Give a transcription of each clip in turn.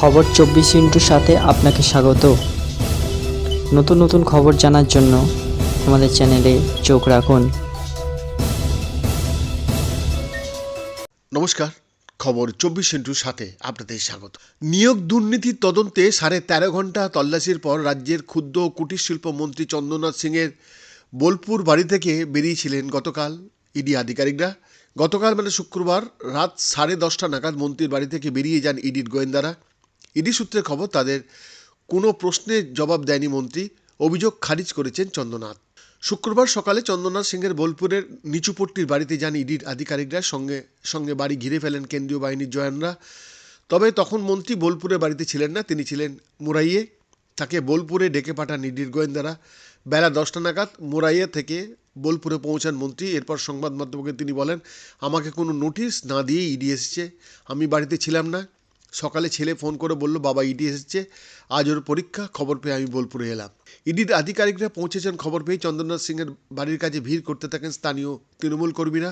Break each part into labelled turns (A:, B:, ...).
A: খবর চব্বিশ ইন্টুর সাথে আপনাকে স্বাগত। নতুন নতুন খবর জানার জন্য আমাদের চ্যানেলে চোখ রাখুন।
B: নমস্কার, খবর চব্বিশ ইন্টুর সাথে আপনাদের স্বাগত। নিয়োগ দুর্নীতির তদন্তে সাড়ে তেরো ঘণ্টা তল্লাশির পর রাজ্যের ক্ষুদ্র কুটির শিল্প মন্ত্রী চন্দ্রনাথ সিংয়ের বোলপুর বাড়ি থেকে বেরিয়েছিলেন গতকাল ইডি আধিকারিকরা। গতকাল মানে শুক্রবার রাত সাড়ে দশটা নাগাদ মন্ত্রীর বাড়ি থেকে বেরিয়ে যান ইডির গোয়েন্দারা। ইডি সূত্রে খবর, তাদের কোনো প্রশ্নের জবাব দেয়নি মন্ত্রী। অভিযোগ খারিজ করেছেন চন্দ্রনাথ। শুক্রবার সকালে চন্দ্রনাথ সিংহের বোলপুরের নিচুপট্টির বাড়িতে যান ইডির আধিকারিকরা। সঙ্গে সঙ্গে বাড়ি ঘিরে ফেলেন কেন্দ্রীয় বাহিনীর জওয়ানরা। তবে তখন মন্ত্রী বোলপুরে বাড়িতে ছিলেন না, তিনি ছিলেন মুরাইয়ে। তাকে বোলপুরে ডেকে পাঠান ইডির গোয়েন্দারা। বেলা দশটা নাগাদ মুরাইয়ে থেকে বোলপুরে পৌঁছান মন্ত্রী। এরপর সংবাদ মাধ্যমকে তিনি বলেন, আমাকে কোনো নোটিশ না দিয়ে ইডি এসেছে। আমি বাড়িতে ছিলাম না। সকালে ছেলে ফোন করে বলল, বাবা, ইডি এসেছে। আজ ওর পরীক্ষা, খবর পেয়ে আমি বোলপুরে এলাম। ইডির আধিকারিকরা পৌঁছেছেন, খবর পেয়ে চন্দ্রনাথ সিংয়ের বাড়ির কাছে ভিড় করতে থাকেন স্থানীয় তৃণমূল কর্মীরা।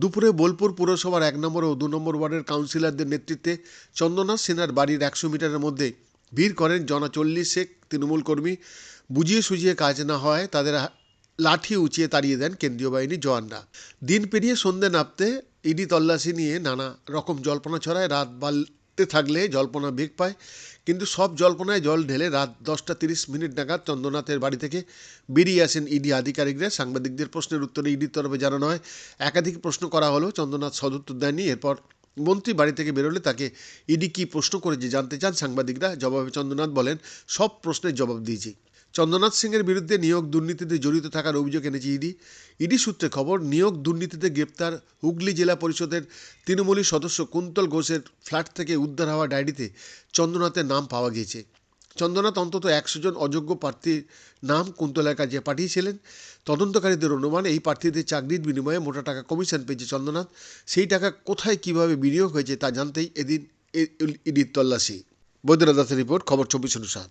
B: দুপুরে বোলপুর পুরসভার এক নম্বর ও দু নম্বর ওয়ার্ডের কাউন্সিলরদের নেতৃত্বে চন্দ্রনাথ সিনহার বাড়ির একশো মিটারের মধ্যে ভিড় করেন জনা চল্লিশ শেখ তৃণমূল কর্মী। বুঝিয়ে সুঝিয়ে কাজ না হয় তাদের লাঠি উঁচিয়ে তাড়িয়ে দেন কেন্দ্রীয় বাহিনীর জওয়ানরা। দিন পেরিয়ে সন্ধে নামতে ইডি তল্লাশি নিয়ে নানা রকম জল্পনা ছড়ায়। রাত বাড়তে থাকলে জল্পনা বেগ পায়, কিন্তু সব জল্পনায় জল ঢেলে রাত দশটা তিরিশ মিনিট নাগাদ চন্দ্রনাথের বাড়ি থেকে বেরিয়ে আসেন ইডি আধিকারিকরা। সাংবাদিকদের প্রশ্নের উত্তরে ইডির তরফে জানানো হয়, একাধিক প্রশ্ন করা হলো, চন্দ্রনাথ সদুত্তর দেয়নি এরপর মন্ত্রী বাড়ি থেকে বেরোলে তাকে ইডি কী প্রশ্ন করেছে জানতে চান সাংবাদিকরা। জবাবে চন্দ্রনাথ বলেন, সব প্রশ্নের জবাব দিয়েছি। চন্দ্রনাথ সিংয়ের বিরুদ্ধে নিয়োগ দুর্নীতিতে জড়িত থাকার অভিযোগ এনেছে ইডি। ইডি সূত্রে খবর, নিয়োগ দুর্নীতিতে গ্রেপ্তার হুগলি জেলা পরিষদের তৃণমূলী সদস্য কুন্তল ঘোষের ফ্ল্যাট থেকে উদ্ধার হওয়া ডায়েরিতে চন্দ্রনাথের নাম পাওয়া গিয়েছে। চন্দ্রনাথ অন্তত একশো জন অযোগ্য প্রার্থীর নাম কুন্তলের কাছে পাঠিয়েছিলেন। তদন্তকারীদের অনুমান, এই প্রার্থীদের চাকরির বিনিময়ে মোটা টাকা কমিশন পেয়েছে চন্দ্রনাথ। সেই টাকা কোথায় কীভাবে বিনিয়োগ হয়েছে তা জানতেই এদিন ইডির তল্লাশি। বৈদ্যনাথ দাসের রিপোর্ট, খবর চব্বিশ অনুসার।